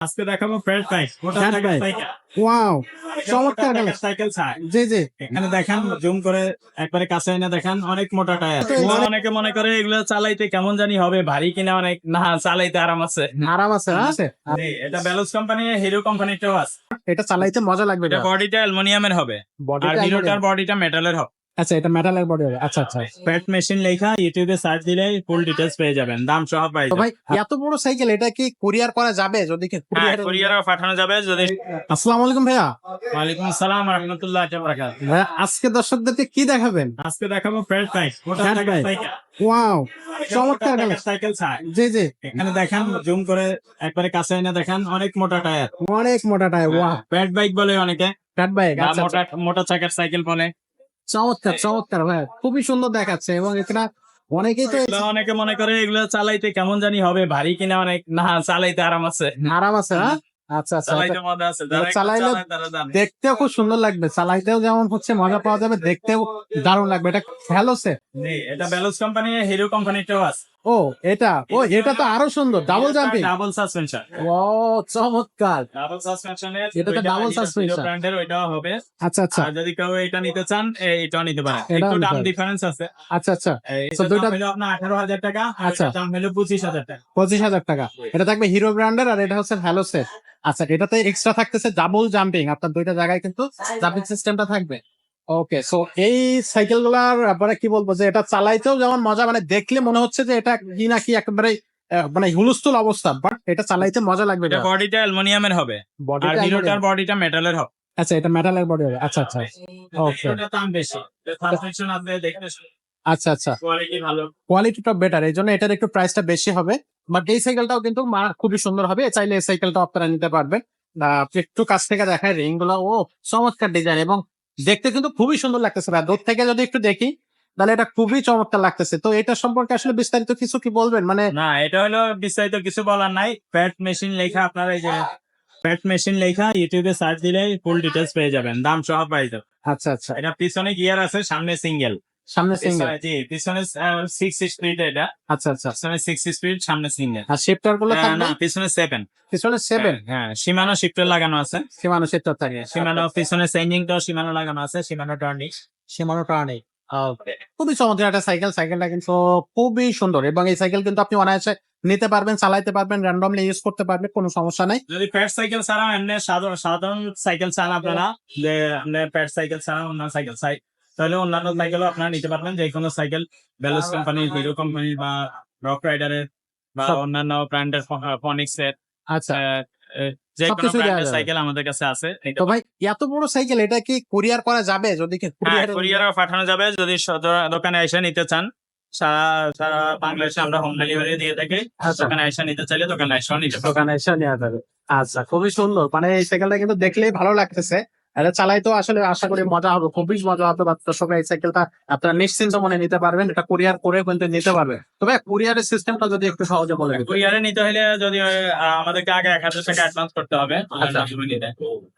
আজকে দেখাবো bike? Wow চমৎকার সাইকেল জি জি। এখানে দেখেন জুম করে একবারে কাছে এনে দেখেন অনেক মোটা টায়ার। অনেকে মনে করে এগুলো চালাইতে কেমন জানি হবে ভারী কিনা অনেক না চালাইতে আরাম আছে। আরাম আছে? আছে। এটা ব্যালোস কোম্পানি হিরো কোম্পানিটাও আছে। এটা চালাইতে মজা লাগবে এটা বডিটা অ্যালুমিনিয়ামের হবে। আর হিরোটার বডিটা মেটালের হবে। আচ্ছা এটা মেটালের বডি হবে। আচ্ছা আচ্ছা। ফ্যাট মেশিন লেখা ইউটিউবে সার্চ দিলে ফুল ডিটেলস পেয়ে যাবেন। দাম সহ পাই ভাই এত বড় সাইকেল এটা কি কুরিয়ার করা যাবে? যদি কি কুরিয়ার কুরিয়ারে পাঠানো যাবে যদি আসসালামু আলাইকুম ভাইয়া। ওয়ালাইকুম আসসালাম রহমতুল্লাহ বারাকাত ভাইয়া, আজকে দর্শকদেরকে কি দেখাবেন? আজকে দেখাবো বাইক Fat bike? ওয়াও চমৎকার সাইকেল জি জি। এখানে দেখেন জুম করে একবারে কাছে এনে দেখেন অনেক মোটা টায়ার অনেক মোটা টায়ার ওয়াও ফ্যাট বাইক বলে অনেকে। ফ্যাট বাইক আচ্ছা আচ্ছা। মোটা মোটা চাকার সাইকেল বলে। চমৎকার চমৎকার ভাই। খুবই সুন্দর দেখাচ্ছে এবং এটা অনেকেই তো অনেকে মনে করে এগুলো চালাইতে কেমন জানি হবে ভারী কিনা অনেক না চালাইতে আরাম আছে। আরাম আছে হ্যাঁ? আচ্ছা আচ্ছা একটু চালাইলে-। দেখতেও খুব সুন্দর লাগবে চালাইতেও যেমন হচ্ছে মজা পাওয়া যাবে দেখতেও দারুণ লাগবে। এটা ভ্যালোসে এটা ভ্যালোস কোম্পানি হিরো কোম্পানিটাও আছে। ও এটা? ও এটা তো আরও সুন্দর ডাবল জাম্পিং ডাবল সাসপেনশন ও চমৎকার। ডাবল সাসপেনশনের এটা তো double suspension। ব্র্যান্ডের ওইটাও হবে। আচ্ছা আচ্ছা। আর যদি কেউ এটা নিতে চান এটাও নিতে পারেন। একটু দাম ডিফারেন্স আছে। আচ্ছা আচ্ছা। এই দুইটা- হলো আপনার আঠারো হাজার টাকা আচ্ছা। দাম হলো পঁচিশ হাজার টাকা। পঁচিশ হাজার টাকা। এটা থাকবে হিরো ব্র্যান্ডের আর এটা হচ্ছে হ্যালো সেট আচ্ছা এটাতে এক্সট্রা থাকতেছে ডাবল জাম্পিং আপনার দুইটা জায়গায় কিন্তু জাম্পিং সিস্টেমটা থাকবে। ওকে সো এই সাইকেলগুলার ব্যাপারে কি বলব? যে এটা চালাইতেও যেমন মজা মানে দেখলে মনে হচ্ছে যে এটা কি না কি একেবারে আহ, মানে হুলস্থুল অবস্থা বাট এটা চালাইতে মজা লাগবে এটা বডিটা অ্যালুমিনিয়ামের হবে। আর বডিটা হিরোটার বডিটা মেটালের হবে। আচ্ছা এটা মেটালের বডি হবে। আচ্ছা আচ্ছা। ওকে এটা দাম বেশি। সাসপেনশন আছে দেখতে আচ্ছা আচ্ছা। কোয়ালিটি ভালো। কোয়ালিটিটা বেটার এই জন্য এটার একটু প্রাইসটা বেশি হবে। বাট এই সাইকেলটাও কিন্তু মা- খুবই সুন্দর হবে। চাইলে এই সাইকেলটা আপনারা নিতে পারবেন। আহ, একটু কাছ থেকে দেখায় রিংগুলো ও চমৎকার ডিজাইন এবং দেখতে কিন্তু খুবই সুন্দর লাগতেছে ভাই। দূর থেকে যদি একটু দেখি তাহলে এটা খুবই চমৎকার লাগতেছে। তো এটা সম্পর্কে আসলে বিস্তারিত কিছু কি বলবেন? মানে না এটা হলো বিস্তারিত কিছু বলার নাই। ফ্যাট মেশিন লেখা আপনার এই যে প্যাট মেশিন লেখা ইউটিউবে সার্চ দিলে ফুল ডিটেলস পেয়ে যাবেন। দাম সহ পাই যাবেন। আচ্ছা আচ্ছা। এটা পিছনে গিয়ার আছে সামনে সিঙ্গেল সামনে সিঙ্গেল। জি পিছনে সিক্স স্পিড এটা। আচ্ছা আচ্ছা। পিছনে সিক্স স্পিড সামনে সিঙ্গেল আর শিফটারগুলো থাকবে? না পিছনে সেভেন পিছনে সেভেন হ্যাঁ সীমানো শিফটার লাগানো আছে। সীমানো শিফটার থাকে। সীমানো পিছনে চেঞ্জিংটাও সীমানো লাগানো আছে সীমানো টার্নিং সীমানো টার্নে খুবই চমৎকার একটা সাইকেল সাইকেলটা কিন্তু খুবই সুন্দর এবং এই সাইকেল কিন্তু আপনি অনায়াসে নিতে পারবেন চালাইতে পারবেন র্যান্ডমলি ইউজ করতে পারবেন কোনো সমস্যা নাই। যদি ফ্যাট সাইকেল ছাড়া এমনি সাধারণ সাধারণ সাইকেল চান আপনারা যে আপনার ফ্যাট সাইকেল ছাড়া অন্য সাইকেল চাই। তাহলে অন্যান্য সাইকেলও আপনারা নিতে পারবেন যে কোনো cycle Veloce company Hero company বা রক রাইডারের বা অন্যান্য ব্র্যান্ডের ফনিক্স এর আচ্ছা। যে কোনো ব্র্যান্ডের সাইকেল আমাদের কাছে আছে তো ভাই এত বড় সাইকেল এটা কি কুরিয়ার করা যাবে? যদি কুরিয়ার পাঠানো যাবে যদি দোকানে এসে নিতে চান। সারা সারা বাংলাদেশে আমরা হোম ডেলিভারি দিয়ে থাকি। আচ্ছা। দোকানে এসে নিতে চাইলে দোকানে এসেও নিতে দোকানে এসে নেওয়া যাবে। আচ্ছা খুবই সুন্দর। মানে এই সাইকেলটা কিন্তু দেখলেই ভালো লাগতেছে। এটা চালাইতেও আসলে আশা করি মজা হবে খুবই মজা হবে বা দর্শক এই সাইকেলটা আপনারা নিশ্চিন্ত মনে নিতে পারবেন এটা কুরিয়ার করে কিন্তু নিতে পারবে। তবে কুরিয়ারের সিস্টেমটা যদি একটু সহজে বলে। কুরিয়ারে নিতে হলে যদি আমাদেরকে আগে এক হাজার টাকা অ্যাডভান্স করতে হবে আচ্ছা।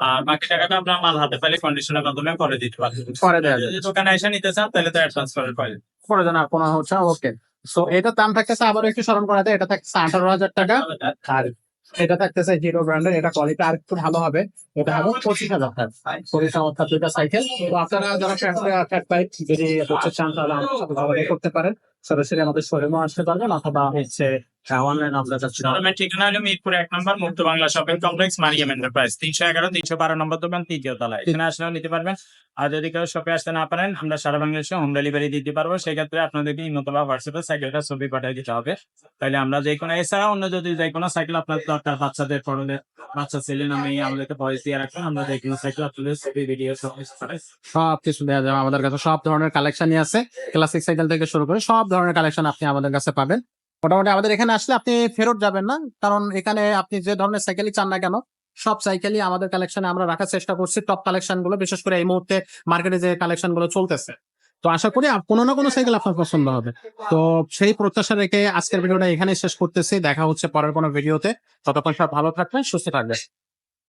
আর বাকি টাকাটা আপনার মাল হাতে পেলে কন্ডিশনের মাধ্যমে করে দিতে পারবেন করে দেওয়া দোকানে এসে নিতে চান তাহলে তো অ্যাডভান্স করে পারেন করে দেন আর কোনো হচ্ছে ওকে সো এটার দাম থাকতেছে আবার একটু স্মরণ করা যায় এটা থাকতেছে আঠারো হাজার টাকা। আর এটা থাকতেছে জিরো ব্র্যান্ডের এটা কোয়ালিটি আর একটু ভালো হবে। এটা হবে পঁচিশ হাজার পঁচিশ হাজার টাকা সাইকেল তো আপনারা যারা ফ্যাট বাইক যদি হচ্ছে চান তাহলে আমাদের সাথে করতে পারেন। সরাসরি আমাদের শোরুমে আসতে পারবেন অথবা হচ্ছে অনলাইন ঠিকানা হলো মিরপুর এক নম্বর Mukta Bangla shopping complex Mariam enterprise তিনশো এগারো তিনশো বারো নম্বর দোকান তৃতীয় তলায় এখানে আসলেও নিতে পারবেন আর যদি কেউ শপে আসতে না পারেন আমরা সারা বাংলাদেশে হোম ডেলিভারি দিতে পারব সেক্ষেত্রে আপনাদেরকে ইমোতো বা হোয়াটসঅ্যাপে সাইকেলটা ছবি পাঠিয়ে দিতে হবে তাহলে আমরা যে কোনো এছাড়া অন্য যদি যে কোনো সাইকেল আপনার দরকার বাচ্চাদের পড়লে বাচ্চা ছেলে নামে আমাদেরকে ভয়েস দিয়ে রাখবেন আমরা যে কোনো সাইকেল আপনাদের ছবি ভিডিও সব কিছু দেওয়া যাবে আমাদের কাছে সব ধরনের কালেকশনই আছে ক্লাসিক সাইকেল থেকে শুরু করে সব ধরনের কালেকশন আপনি আমাদের কাছে পাবেন। মোটামুটি আমাদের এখানে আসলে আপনি ফেরত যাবেন না, কারণ এখানে আপনি যে ধরনের সাইকেলই চান না কেন, সব সাইকেলই আমাদের কালেকশনে আমরা রাখার চেষ্টা করছি টপ কালেকশনগুলো, বিশেষ করে এই মুহূর্তে মার্কেটে যে কালেকশনগুলো চলতেছে। তো আশা করি কোনো না কোনো সাইকেল আপনার পছন্দ হবে। তো সেই প্রত্যাশা রেখে আজকের ভিডিওটা এখানে শেষ করতেছি, দেখা হচ্ছে পরের কোনো ভিডিওতে। ততক্ষণ সব ভালো থাকবেন, সুস্থ থাকবেন।